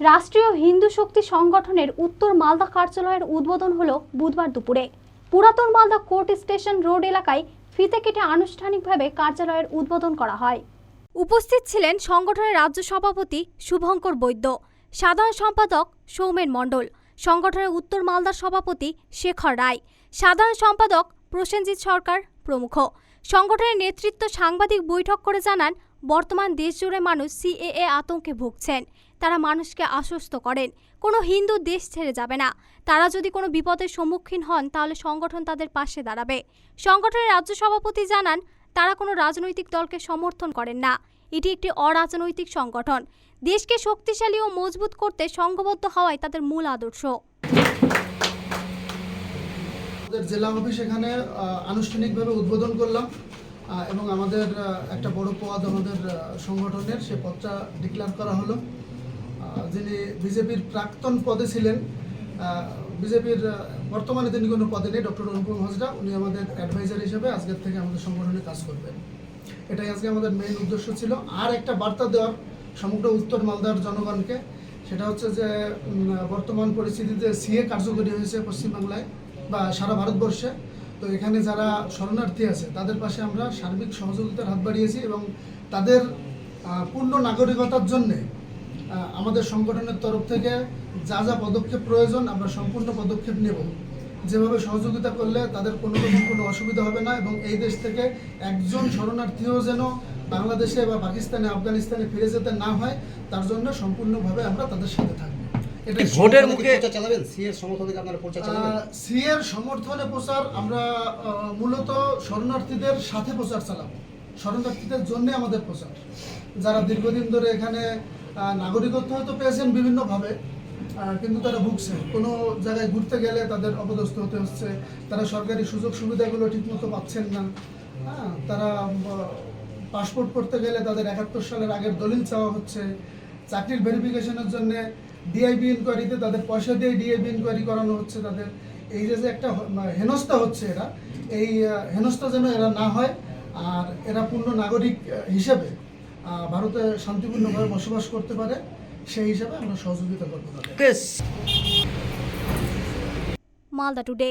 রাষ্ট্রীয় হিন্দু শক্তি সংগঠনের উত্তর মালদা কার্যালয়ের উদ্বোধন হলো বুধবার দুপুরে। পুরাতন মালদা কোর্ট স্টেশন রোড এলাকায় ফিতে কেটে আনুষ্ঠানিকভাবে কার্যালয়ের উদ্বোধন করা হয়। উপস্থিত ছিলেন সংগঠনের রাজ্য সভাপতি শুভঙ্কর বৈদ্য, সাধারণ সম্পাদক সৌমেন মণ্ডল, সংগঠনের উত্তর মালদার সভাপতি শেখর রায়, সাধারণ সম্পাদক প্রসেনজিৎ সরকার প্রমুখ। সংগঠনের নেতৃত্ব সাংবাদিক বৈঠক করে জানান বর্তমান দেশজুড়ে মানুষ সিএএ আতঙ্কে ভুগছেন। তারা মানুষকে আশ্বস্ত করেন। কোনো হিন্দু দেশ ছেড়ে যাবে না। তারা যদি কোনো বিপদের সম্মুখীন হন, তাহলে সংগঠন তাদের পাশে দাঁড়াবে। সংগঠনের রাজ্য সভাপতি জানান, তারা কোনো রাজনৈতিক দলকে সমর্থন করেন না। এটি একটি অরাজনৈতিক সংগঠন। দেশকে শক্তিশালী ও মজবুত করতে সংঘবদ্ধ হওয়াই তাদের মূল আদর্শ। জেলা অফিস এখানে আনুষ্ঠানিকভাবে উদ্বোধন করলাম। এবং আমাদের একটা বড় পদ আমাদের সংগঠনের, সে পদটা ডিক্লেয়ার করা হলো। যিনি বিজেপির প্রাক্তন পদে ছিলেন বিজেপির বর্তমানে তিনি কোনো পদে নেই, ডক্টর অনুপম হাজরা। উনি আমাদের অ্যাডভাইজার হিসেবে আজকের থেকে আমাদের সংগঠনে কাজ করবেন। এটাই আজকে আমাদের মেইন উদ্দেশ্য ছিল। আর একটা বার্তা দেওয়ার, সমগ্র উত্তর মালদার জনগণকে, সেটা হচ্ছে যে বর্তমান পরিস্থিতিতে সিএ কার্যকরী হয়েছে পশ্চিমবাংলায়, বা সারা ভারতবর্ষে। তো এখানে যারা শরণার্থী আছে, তাদের পাশে আমরা সার্বিক সহযোগিতার হাত বাড়িয়েছি এবং তাদের পূর্ণ নাগরিকতার জন্যে আমাদের সংগঠনের তরফ থেকে যা যা পদক্ষেপ প্রয়োজন আমরা সম্পূর্ণ পদক্ষেপ নেব। যেভাবে সহযোগিতা করলে তাদের কোনো রকম কোনো অসুবিধা হবে না এবং এই দেশ থেকে একজন শরণার্থীও যেন বাংলাদেশে বা পাকিস্তানে, আফগানিস্তানে ফিরে যেতে না হয়, তার জন্য সম্পূর্ণভাবে আমরা তাদের সাথে থাকব। ভোটের মুখে প্রচার চালাবেন? সিএর সমর্থন আপনারা প্রচার চালাবেন? সি এর সমর্থনে প্রচার আমরা মূলত শরণার্থীদের সাথে প্রচার চালাবো। শরণার্থীদের জন্য আমাদের প্রচার। যারা দীর্ঘদিন ধরে এখানে নাগরিকত্ব হয়তো পেয়েছেন বিভিন্নভাবে কিন্তু তারা ভুগছে। কোনো জায়গায় ঘুরতে গেলে তাদের অপদস্থ হতে হচ্ছে তারা সরকারি সুযোগ সুবিধাগুলো ঠিকমতো পাচ্ছেন না। হ্যাঁ তারা পাসপোর্ট করতে গেলে তাদের একাত্তর সালের আগের দলিল চাওয়া হচ্ছে। চাকরির ভেরিফিকেশনের জন্য ডিআইবি ইনকোয়ারিতে তাদের পয়সা দিয়ে ডিআইবি ইনকোয়ারি করানো হচ্ছে তাদের এই যে যে একটা মানে হেনস্থা হচ্ছে এরা এই হেনস্থা যেন এরা না হয় আর এরা পূর্ণ নাগরিক হিসেবে আহ, ভারতে শান্তিপূর্ণভাবে বসবাস করতে পারে সেই হিসাবে আমরা সহযোগিতা করব মালদা টুডে